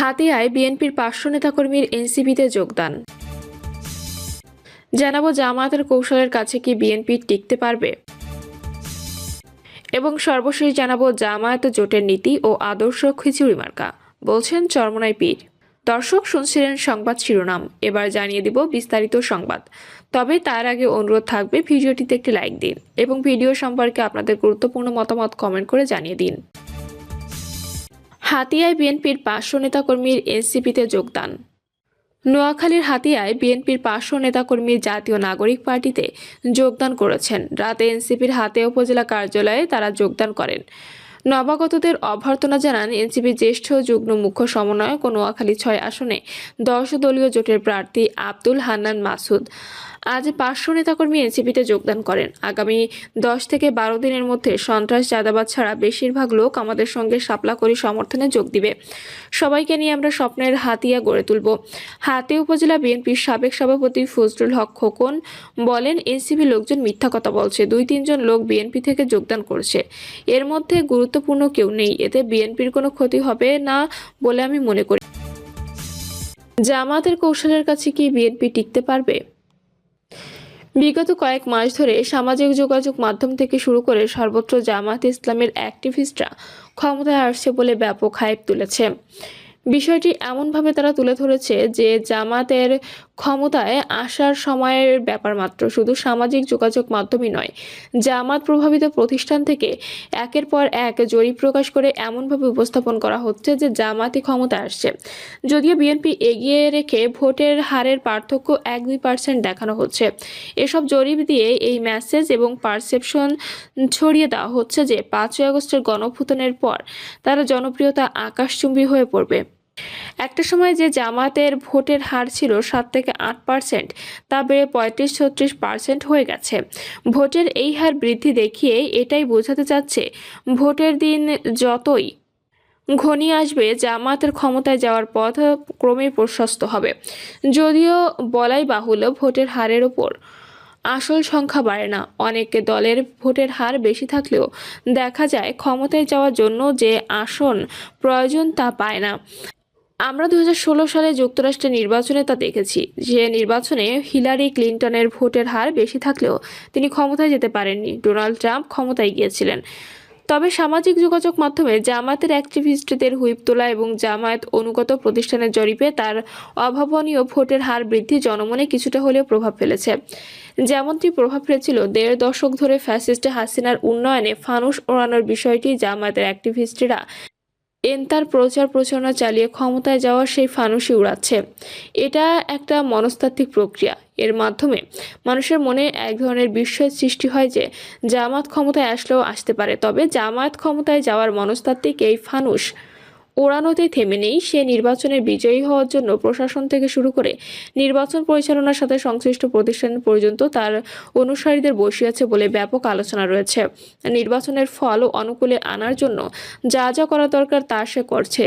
হাতিয়ায় বিএনপির পাঁচশো নেতাকর্মীর এনসিপিতে যোগদান। জানাব জামায়াতের কৌশলের কাছে কি বিএনপি টিকতে পারবে। এবং সর্বশেষ জানাব জামায়াত জোটের নীতি ও আদর্শ খিচুড়ি মার্কা। বলছেন চরমনাই পীর। দর্শক শুনছিলেন সংবাদ শিরোনাম। এবার জানিয়ে দিব বিস্তারিত সংবাদ। তবে তার আগে অনুরোধ থাকবে ভিডিওটিতে একটি লাইক দিন এবং ভিডিও সম্পর্কে আপনাদের গুরুত্বপূর্ণ মতামত কমেন্ট করে জানিয়ে দিন। হাতিয়ায় বিএনপির পাঁচশো নেতাকর্মীর এনসিপিতে যোগদান। নোয়াখালীর হাতিয়ায় বিএনপির পাঁচশো নেতাকর্মী জাতীয় নাগরিক পার্টিতে যোগদান করেছেন। রাতে এনসিপির হাতে উপজেলা কার্যালয়ে তারা যোগদান করেন। নবাগতদের অভ্যর্থনা জানান এনসিপির জ্যেষ্ঠ যুগ্ম মুখ্য সমন্বয়ক ও নোয়াখালী ছয় আসনে দশ দলীয় জোটের প্রার্থী আব্দুল হান্নান মাসুদ। আজ পাঁচশো নেতাকর্মী এনসিপিতে যোগদান করেন। আগামী দশ থেকে বারো দিনের মধ্যে সন্ত্রাস চাঁদাবাদ ছাড়া বেশিরভাগ লোক আমাদের সঙ্গে সাপলা করি সমর্থনে যোগ দিবে। সবাইকে নিয়ে আমরা স্বপ্নের হাতিয়া গড়ে তুলব। হাতে উপজেলা বিএনপির সাবেক সভাপতি ফজলুল হক খোকন বলেন এনসিপি লোকজন মিথ্যা কথা বলছে। দুই তিনজন লোক বিএনপি থেকে যোগদান করছে। এর মধ্যে গুরুত্বপূর্ণ কেউ নেই। এতে বিএনপির কোনো ক্ষতি হবে না বলে আমি মনে করি। জামাতের কৌশলের কাছে কি বিএনপি টিকতে পারবে? বিগত কয়েক মাস ধরে সামাজিক যোগাযোগ মাধ্যম থেকে শুরু করে সর্বত্র জামাত ইসলামের অ্যাক্টিভিস্টরা ক্ষমতায় আসছে বলে ব্যাপক হাইপ তুলেছে। বিষয়টি এমনভাবে তারা তুলে ধরেছে যে জামাতের ক্ষমতায় আসার সময়ের ব্যাপার মাত্র, শুধু সামাজিক যোগাযোগ মাধ্যমই নয়, জামাত প্রভাবিত প্রতিষ্ঠান থেকে একের পর এক জরিপ প্রকাশ করে এমনভাবে উপস্থাপন করা হচ্ছে যে জামাতই ক্ষমতায় আসছে। যদিও বিএনপি এগিয়ে রেখে ভোটের হারের পার্থক্য এক দুই পার্সেন্ট দেখানো হচ্ছে। এসব জরিপ দিয়ে এই মেসেজ এবং পারসেপশন ছড়িয়ে দেওয়া হচ্ছে যে পাঁচই আগস্টের গণভূতনের পর তারা জনপ্রিয়তা আকাশচুম্বী হয়ে পড়বে। একটা সময় যে জামাতের ভোটের হার ছিল সাত থেকে আট পার্সেন্ট তা বেড়ে পঁয়ত্রিশ, ছত্রিশ পার্সেন্ট হয়ে গেছে। ভোটের এই হার বৃদ্ধি দেখিয়ে এটাই বোঝাতে চাচ্ছে, ভোটের দিন যতই ঘনিয়ে আসবে জামাতের ক্ষমতায় যাওয়ার পথ ক্রমেই প্রশস্ত হবে। যদিও বলাই বাহুল্য, ভোটের হারের ওপর আসল সংখ্যা বাড়ে না। অনেক দলের ভোটের হার বেশি থাকলেও দেখা যায়, ক্ষমতায় যাওয়ার জন্য যে আসন প্রয়োজন তা পায় না। আমরা দু হাজার ষোলো সালে যুক্তরাষ্ট্রের নির্বাচনে তা দেখেছি। যে নির্বাচনে হিলারি ক্লিন্টনের ভোটের হার বেশি থাকলেও তিনি ক্ষমতায় যেতে পারেননি। ডোনাল্ড ট্রাম্প ক্ষমতায় গিয়েছিলেন। তবে সামাজিক যোগাযোগ মাধ্যমে জামায়াতের অ্যাক্টিভিস্টদের হুইপ তোলা এবং জামায়াত অনুগত প্রতিষ্ঠানের জরিপে তার অভাবনীয় ভোটের হার বৃদ্ধি জনমনে কিছুটা হলেও প্রভাব ফেলেছে। যেমনটি প্রভাব ফেলেছিল, দেড় দশক ধরে ফ্যাসিস্ট হাসিনার উন্নয়নে ফানুস ওড়ানোর বিষয়টি জামায়াতের অ্যাক্টিভিস্টরা এনতার প্রচার প্রচারণা চালিয়ে ক্ষমতায় যাওয়ার সেই ফানুসি উড়াচ্ছে। এটা একটা মনস্তাত্ত্বিক প্রক্রিয়া। এর মাধ্যমে মানুষের মনে এক ধরনের বিস্ময়ের সৃষ্টি হয় যে জামাত ক্ষমতায় আসলেও আসতে পারে। তবে জামায়াত ক্ষমতায় যাওয়ার মনস্তাত্ত্বিক এই ফানুস ওড়ানোতে থেমে নেই। সে নির্বাচনের বিজয়ী হওয়ার জন্য প্রশাসন থেকে শুরু করে নির্বাচন পরিচালনার সাথে সংশ্লিষ্ট প্রতিষ্ঠান পর্যন্ত তার অনুসারীদের বসিয়েছে বলে ব্যাপক আলোচনা রয়েছে। নির্বাচনের ফল অনুকূলে আনার জন্য যা যা করা দরকার তা সে করছে,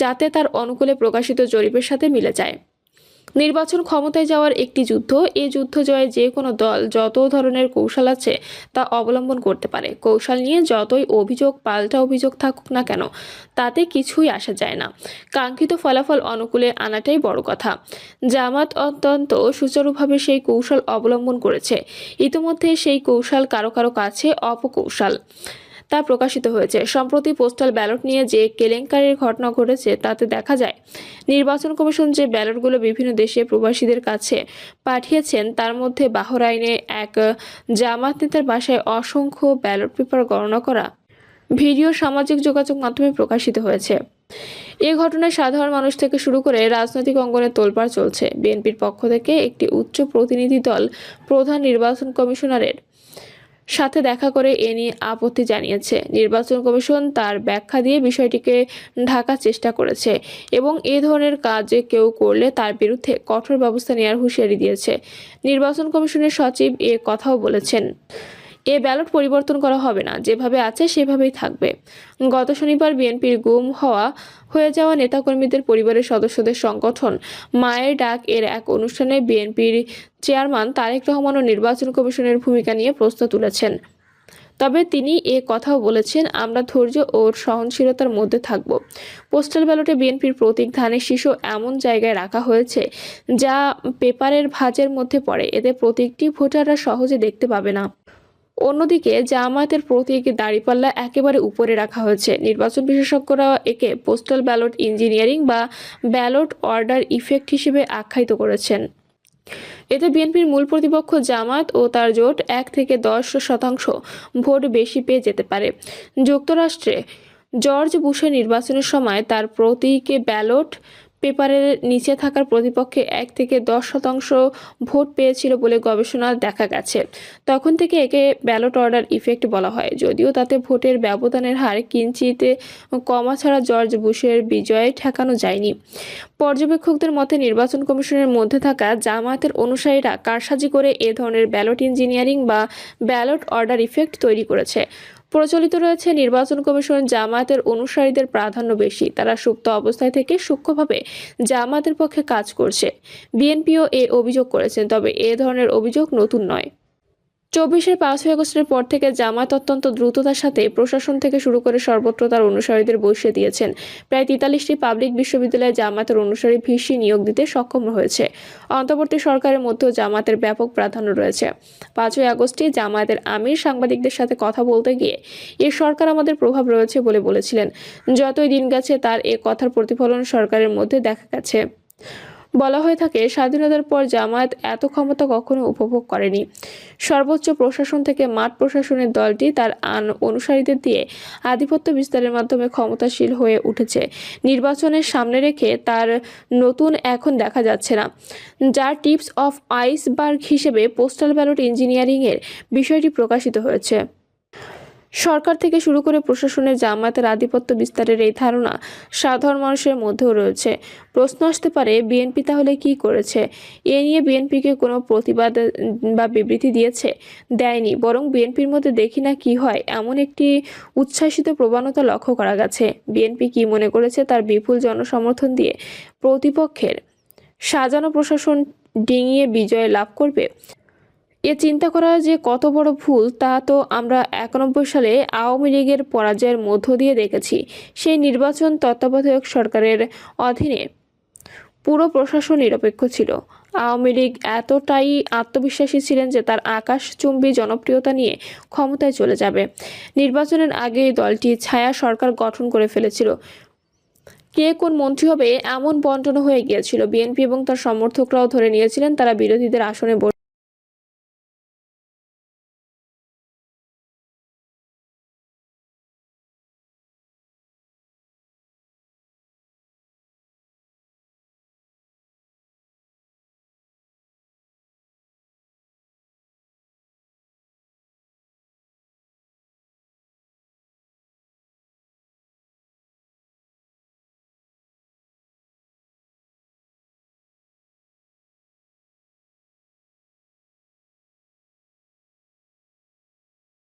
যাতে তার অনুকূলে প্রকাশিত জরিপের সাথে মিলে যায়। নির্বাচন ক্ষমতায় যাওয়ার একটি যুদ্ধ, এ যুদ্ধ জয়ে যে কোনো দল যত ধরনের কৌশল আছে তা অবলম্বন করতে পারে। কৌশল নিয়ে যতই অভিযোগ, পাল্টা অভিযোগ থাকুক না কেন, তাতে কিছুই আসা যায় না। কাঙ্ক্ষিত ফলাফল অনুকূলে আনাটাই বড় কথা। জামাত অত্যন্ত সুচারুভাবে সেই কৌশল অবলম্বন করেছে। ইতিমধ্যে সেই কৌশল কারও কারও কাছে অপকৌশল। তা প্রকাশিত হয়েছে। সম্প্রতি পোস্টাল ব্যালট নিয়ে যে কেলেঙ্কারির ঘটনা ঘটেছে, তাতে দেখা যায়, নির্বাচন কমিশন যে ব্যালটগুলো বিভিন্ন দেশে প্রবাসীদের কাছে পাঠিয়েছেন, তার মধ্যে বাহরাইনে এক জামাত নেতার বাসায় অসংখ্য ব্যালট পেপার গণনা করা ভিডিও সামাজিক যোগাযোগ মাধ্যমে প্রকাশিত হয়েছে। এ ঘটনায় সাধারণ মানুষ থেকে শুরু করে রাজনৈতিক অঙ্গনে তোলপাড় চলছে। বিএনপির পক্ষ থেকে একটি উচ্চ প্রতিনিধি দল প্রধান নির্বাচন কমিশনারের সাথে দেখা করে এ নিয়ে আপত্তি জানিয়েছে। নির্বাচন কমিশন তার ব্যাখ্যা দিয়ে বিষয়টিকে ঢাকার চেষ্টা করেছে এবং এ ধরনের কাজ কেউ করলে তার বিরুদ্ধে কঠোর ব্যবস্থা নেওয়ার হুঁশিয়ারি দিয়েছে। নির্বাচন কমিশনের সচিব এ কথাও বলেছেন। এ ব্যালট পরিবর্তন করা হবে না। যেভাবে আছে, সেভাবেই থাকবে। গত শনিবার বিএনপির গুম হওয়া, হয়ে যাওয়া নেতাকর্মীদের পরিবারের সদস্যদের সংগঠন মায়ের ডাক এর এক অনুষ্ঠানে বিএনপির চেয়ারম্যান তারেক রহমান ও নির্বাচন কমিশনের ভূমিকা নিয়ে প্রশ্ন তুলেছেন। তবে তিনি এ কথাও বলেছেন, আমরা ধৈর্য ও সহনশীলতার মধ্যে থাকব। পোস্টাল ব্যালটে বিএনপির প্রতীক ধানের শীর্ষ এমন জায়গায় রাখা হয়েছে যা পেপারের ভাঁজের মধ্যে পড়ে। এতে প্রতীকটি ভোটাররা সহজে দেখতে পাবে না। অন্যদিকে জামায়াতের প্রতীক দাঁড়িপাল্লা একেবারে উপরে রাখা হয়েছে। নির্বাচন বিশেষজ্ঞরা একে পোস্টাল ব্যালট ইঞ্জিনিয়ারিং বা ব্যালট অর্ডার ইফেক্ট হিসেবে আখ্যায়িত করেছেন। এতে বিএনপির মূল প্রতিপক্ষ জামাত ও তার জোট এক থেকে দশ শতাংশ ভোট বেশি পেয়ে যেতে পারে। যুক্তরাষ্ট্রে জর্জ বুশের নির্বাচনের সময় তার প্রতীকে ব্যালট পেপারের নিচে থাকার প্রতিপক্ষে এক থেকে দশ শতাংশ ভোট পেয়েছিল বলে গবেষণা দেখা গেছে। তখন থেকে একে ব্যালট অর্ডার ইফেক্ট বলা হয়। যদিও তাতে ভোটের ব্যবধানের হার কিঞ্চিতে কমা ছাড়া জর্জ বুশের বিজয়ে ঠেকানো যায়নি। পর্যবেক্ষকদের মতে, নির্বাচন কমিশনের মধ্যে থাকা জামায়াতের অনুসারীরা কারসাজি করে এ ধরনের ব্যালট ইঞ্জিনিয়ারিং বা ব্যালট অর্ডার ইফেক্ট তৈরি করেছে। প্রচলিত রয়েছে, নির্বাচন কমিশন জামায়াতের অনুসারীদের প্রাধান্য বেশি। তারা সুপ্ত অবস্থায় থেকে সূক্ষ্মভাবে জামাতের পক্ষে কাজ করছে। বিএনপিও এ অভিযোগ করেছেন তবে এ ধরনের অভিযোগ নতুন নয়। চব্বিশের পাঁচই আগস্টের পর থেকে জামায়াত অত্যন্ত দ্রুততার সাথে প্রশাসন থেকে শুরু করে সর্বত্র তার অনুসারীদের বসিয়ে দিয়েছেন। প্রায় তেতাল্লিশটি পাবলিক বিশ্ববিদ্যালয়ে জামায়াতের অনুসারী ভিসি নিয়োগ দিতে সক্ষম হয়েছে। অন্তর্বর্তী সরকারের মধ্যেও জামায়াতের ব্যাপক প্রাধান্য রয়েছে। পাঁচই আগস্টে জামায়াতের আমির সাংবাদিকদের সাথে কথা বলতে গিয়ে, এ সরকার আমাদের প্রভাব রয়েছে বলে বলেছিলেন। যতই দিন গেছে, তার এ কথার প্রতিফলন সরকারের মধ্যে দেখা গেছে। বলা হয়ে থাকে, স্বাধীনতার পর জামায়াত এত ক্ষমতা কখনো উপভোগ করেনি। সর্বোচ্চ প্রশাসন থেকে মাঠ প্রশাসনের দলটি তার আন অনুসারীদের দিয়ে আধিপত্য বিস্তারের মাধ্যমে ক্ষমতাশীল হয়ে উঠেছে। নির্বাচনের সামনে রেখে তার নতুন এখন দেখা যাচ্ছে না। যার টিপস অফ আইসবার্গ হিসেবে পোস্টাল ব্যালট ইঞ্জিনিয়ারিংয়ের বিষয়টি প্রকাশিত হয়েছে। সরকার থেকে শুরু করে প্রশাসনের জামায়াতের আধিপত্য বিস্তারের এই ধারণা সাধারণ মানুষের মধ্যেও রয়েছে। প্রশ্ন আসতে পারে, বিএনপি তাহলে কি করেছে? এ নিয়ে বিএনপিকে কোনো প্রতিবাদ বা বিবৃতি দিয়েছে? দেয়নি। বরং বিএনপির মধ্যে দেখি না কি হয়, এমন একটি উচ্ছ্বাসিত প্রবণতা লক্ষ্য করা গেছে। বিএনপি কি মনে করেছে তার বিপুল জনসমর্থন দিয়ে প্রতিপক্ষের সাজানো প্রশাসন ডিঙিয়ে বিজয় লাভ করবে? এ চিন্তা করা যে কত বড় ভুল, তা তো আমরা একানব্বই সালে আওয়ামী লীগের পরাজয়ের মধ্য দিয়ে দেখেছি। সেই নির্বাচন তত্ত্বাবধায়ক সরকারের অধীনে পুরো প্রশাসন নিরপেক্ষ ছিল। আওয়ামী লীগ এতটাই আত্মবিশ্বাসী ছিলেন যে তার আকাশচুম্বী জনপ্রিয়তা নিয়ে ক্ষমতায় চলে যাবে। নির্বাচনের আগে দলটি ছায়া সরকার গঠন করে ফেলেছিল। কে কোন মন্ত্রী হবে এমন বন্টন হয়ে গিয়েছিল। বিএনপি এবং তার সমর্থকরাও ধরে নিয়েছিলেন, তারা বিরোধীদের আসনে